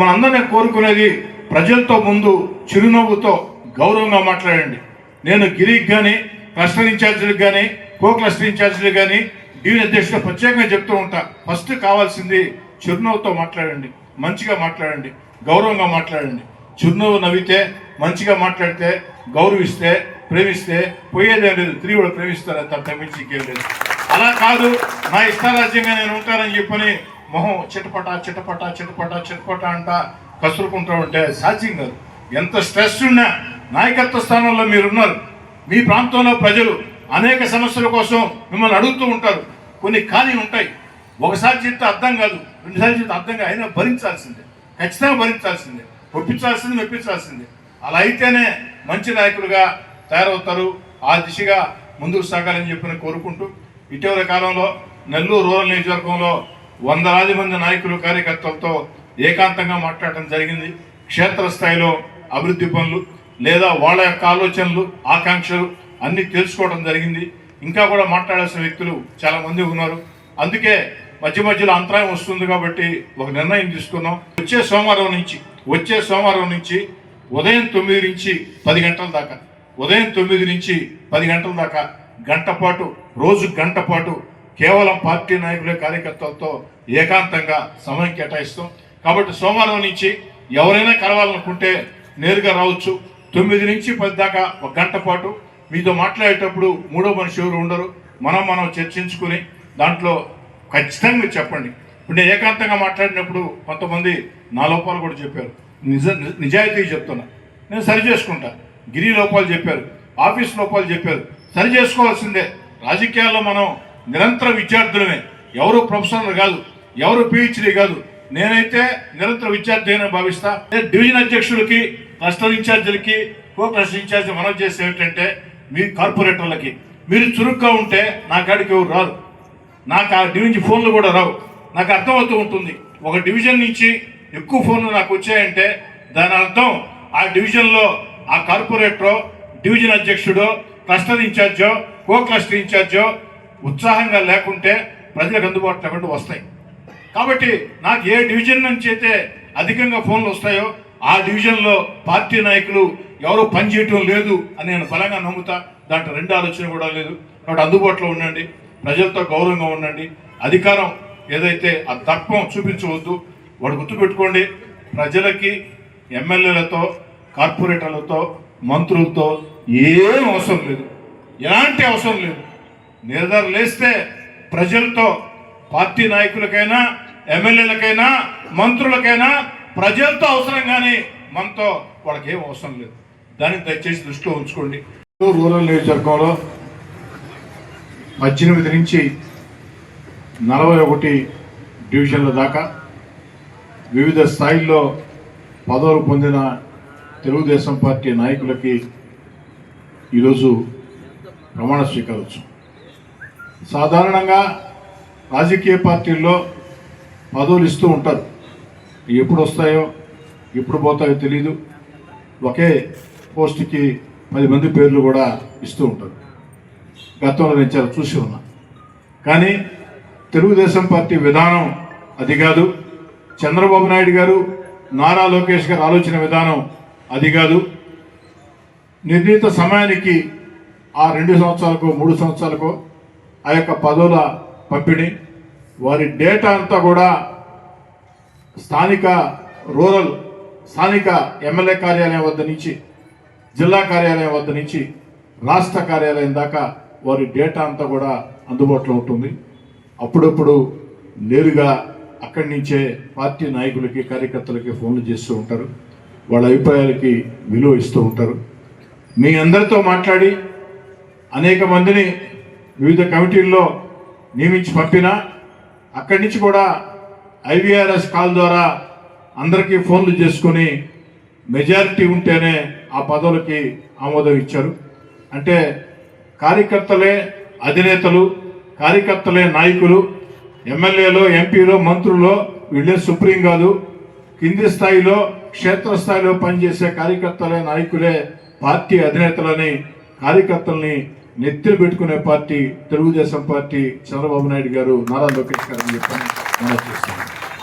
మనందరినీ కోరుకునేది ప్రజలతో ముందు చిరునవ్వుతో గౌరవంగా మాట్లాడండి. నేను గిరికి కానీ క్లస్టర్ ఇన్ఛార్జీలకు కానీ కో క్లస్టర్ ఇన్ఛార్జీలకు కానీ డివిజన్ అధ్యక్షుడు ప్రత్యేకంగా చెప్తూ ఉంటా. ఫస్ట్ కావాల్సింది చిరునవ్వుతో మాట్లాడండి. మంచిగా మాట్లాడండి. గౌరవంగా మాట్లాడండి. చిరునవ్వు నవ్వితే మంచిగా మాట్లాడితే గౌరవిస్తే ప్రేమిస్తే పోయేదేం లేదు. తిరిగి కూడా ప్రేమిస్తారు తప్ప మించి ఇంకేం లేదు. అలా కాదు. నా ఇష్టారాజ్యంగా నేను ఉంటానని చెప్పని మొహం చిటపట చిటపట చిటపట చిటపట అంట కసురుకుంటూ ఉంటే సాధ్యం కాదు. ఎంత స్ట్రెస్ ఉన్నా నాయకత్వ స్థానంలో మీరున్నారు. మీ ప్రాంతంలో ప్రజలు అనేక సమస్యల కోసం మిమ్మల్ని అడుగుతూ ఉంటారు. కొన్ని ఖాళీ ఉంటాయి. ఒకసారి చెప్తే అర్థం కాదు. రెండుసార్లు చెప్తే అర్థం కాదు. అయినా భరించాల్సిందే. ఖచ్చితంగా భరించాల్సిందే. ఒప్పించాల్సింది మెప్పించాల్సిందే. అలా అయితేనే మంచి నాయకులుగా తయారవుతారు. ఆ దిశగా ముందుకు సాగాలని చెప్పి కోరుకుంటూ ఇటీవల కాలంలో నెల్లూరు రూరల్ నియోజకవర్గంలో వందలాది మంది నాయకులు కార్యకర్తలతో ఏకాంతంగా మాట్లాడటం జరిగింది. క్షేత్రస్థాయిలో అభివృద్ధి పనులు లేదా వాళ్ళ యొక్క ఆలోచనలు ఆకాంక్షలు అన్నీ తెలుసుకోవడం జరిగింది. ఇంకా కూడా మాట్లాడాల్సిన వ్యక్తులు చాలామంది ఉన్నారు. అందుకే మధ్య మధ్యలో అంతరాయం వస్తుంది కాబట్టి ఒక నిర్ణయం తీసుకున్నాం. వచ్చే సోమవారం నుంచి వచ్చే సోమవారం నుంచి ఉదయం తొమ్మిది నుంచి పది గంటల దాకా ఉదయం తొమ్మిది నుంచి పది గంటల దాకా గంట పాటు రోజు గంట పాటు కేవలం పార్టీ నాయకులే కార్యకర్తలతో ఏకాంతంగా సమయం కేటాయిస్తాం. కాబట్టి సోమవారం నుంచి ఎవరైనా కలవాలనుకుంటే నేరుగా రావచ్చు. తొమ్మిది నుంచి పది దాకా ఒక గంట పాటు. మీతో మాట్లాడేటప్పుడు మూడో మనిషి ఎవరు ఉండరు. మనం మనం చర్చించుకుని దాంట్లో ఖచ్చితంగా చెప్పండి. ఇప్పుడు నేను ఏకాంతంగా మాట్లాడినప్పుడు కొంతమంది నా లోపాలు కూడా చెప్పారు. నిజ నిజాయితీ చెప్తున్నా. నేను సరి చేసుకుంటా. గిరి లోపాలు చెప్పారు. ఆఫీస్ లోపాలు చెప్పారు. సరి చేసుకోవాల్సిందే. రాజకీయాల్లో మనం నిరంతర విద్యార్థులమే. ఎవరు ప్రొఫెసర్లు కాదు ఎవరు పిహెచ్డీ కాదు. నేనైతే నిరంతర విద్యార్థి అని భావిస్తా. డివిజన్ అధ్యక్షులకి క్లస్టర్ ఇన్ఛార్జీలకి కో క్లస్టర్ ఇన్ఛార్జి మనం చేసే ఏమిటంటే మీ కార్పొరేటర్లకి. మీరు చురుగ్గా ఉంటే నా కాడికి ఎవరు రారు. నాకు ఆ డివిజన్ ఫోన్లు కూడా రావు. నాకు అర్థమవుతూ ఉంటుంది. ఒక డివిజన్ నుంచి ఎక్కువ ఫోన్లు నాకు వచ్చాయంటే దాని అర్థం ఆ డివిజన్లో ఆ కార్పొరేటరో డివిజన్ అధ్యక్షుడో క్లస్టర్ ఇన్ఛార్జో కో క్లస్టర్ ఇన్ఛార్జో ఉత్సాహంగా లేకుంటే ప్రజలకు అందుబాటులో లేకుండా వస్తాయి. కాబట్టి నాకు ఏ డివిజన్ నుంచి అయితే అధికంగా ఫోన్లు వస్తాయో ఆ డివిజన్లో పార్టీ నాయకులు ఎవరు పనిచేయటం లేదు అని నేను బలంగా నమ్ముతా. దాంట్లో రెండు ఆలోచన కూడా లేదు. కాబట్టి అందుబాటులో ఉండండి. ప్రజలతో గౌరవంగా ఉండండి. అధికారం ఏదైతే ఆ దర్పం చూపించవద్దు. వాడు గుర్తుపెట్టుకోండి ప్రజలకి ఎమ్మెల్యేలతో కార్పొరేటర్లతో మంత్రులతో ఏం అవసరం లేదు. ఎలాంటి అవసరం లేదు. నిర్ధార లేస్తే ప్రజలతో పార్టీ నాయకులకైనా ఎమ్మెల్యేలకైనా మంత్రులకైనా ప్రజలతో అవసరం కానీ మనతో వాళ్ళకి ఏం అవసరం లేదు. దాన్ని దయచేసి దృష్టిలో ఉంచుకోండి. రూరల్ నియోజకవర్గంలో పద్దెనిమిది నుంచి నలభై ఒకటి డివిజన్ల దాకా వివిధ స్థాయిల్లో పదవులు పొందిన తెలుగుదేశం పార్టీ నాయకులకి ఈరోజు ప్రమాణ స్వీకారోత్సవం సాధారణంగా రాజకీయ పార్టీల్లో పదవులు ఇస్తూ ఉంటారు. ఎప్పుడు వస్తాయో ఎప్పుడు పోతాయో తెలియదు ఒకే పోస్టుకి పది మంది పేర్లు కూడా ఇస్తూ ఉంటారు. గతంలో నేను చాలా చూసి ఉన్నా. కానీ తెలుగుదేశం పార్టీ విధానం అది కాదు. చంద్రబాబు నాయుడు గారు నారా లోకేష్ గారు ఆలోచన విధానం అది కాదు. నిర్ణీత సమయానికి ఆ రెండు సంవత్సరాలకో మూడు సంవత్సరాలకో ఆ యొక్క పదవుల పంపిణీ వారి డేటా అంతా కూడా స్థానిక రూరల్ స్థానిక ఎమ్మెల్యే కార్యాలయం వద్ద నుంచి జిల్లా కార్యాలయం వద్ద నుంచి రాష్ట్ర కార్యాలయం దాకా వారి డేటా అంతా కూడా అందుబాటులో ఉంటుంది. అప్పుడప్పుడు నేరుగా అక్కడి నుంచే పార్టీ నాయకులకి కార్యకర్తలకి ఫోన్లు చేస్తూ ఉంటారు. వాళ్ళ అభిప్రాయాలకి విలువ ఇస్తూ ఉంటారు. మీ అందరితో మాట్లాడి అనేక మందిని వివిధ కమిటీల్లో నియమించి పంపినా అక్కడి నుంచి కూడా ఐవీఆర్ఎస్ కాల్ ద్వారా అందరికీ ఫోన్లు చేసుకొని మెజారిటీ ఉంటేనే ఆ పదవులకి ఆమోదం ఇచ్చారు. అంటే కార్యకర్తలే అధినేతలు కార్యకర్తలే నాయకులు ఎమ్మెల్యేలో ఎంపీలో మంత్రులు వీళ్ళే సుప్రీం కాదు. కింది స్థాయిలో క్షేత్రస్థాయిలో పనిచేసే కార్యకర్తలే నాయకులే పార్టీ అధినేతలని కార్యకర్తల్ని నెత్తిన పెట్టుకునే పార్టీ తెలుగుదేశం పార్టీ చంద్రబాబు నాయుడు గారు నారా లోకేష్ గారు అని చెప్పని మనం చూస్తున్నాం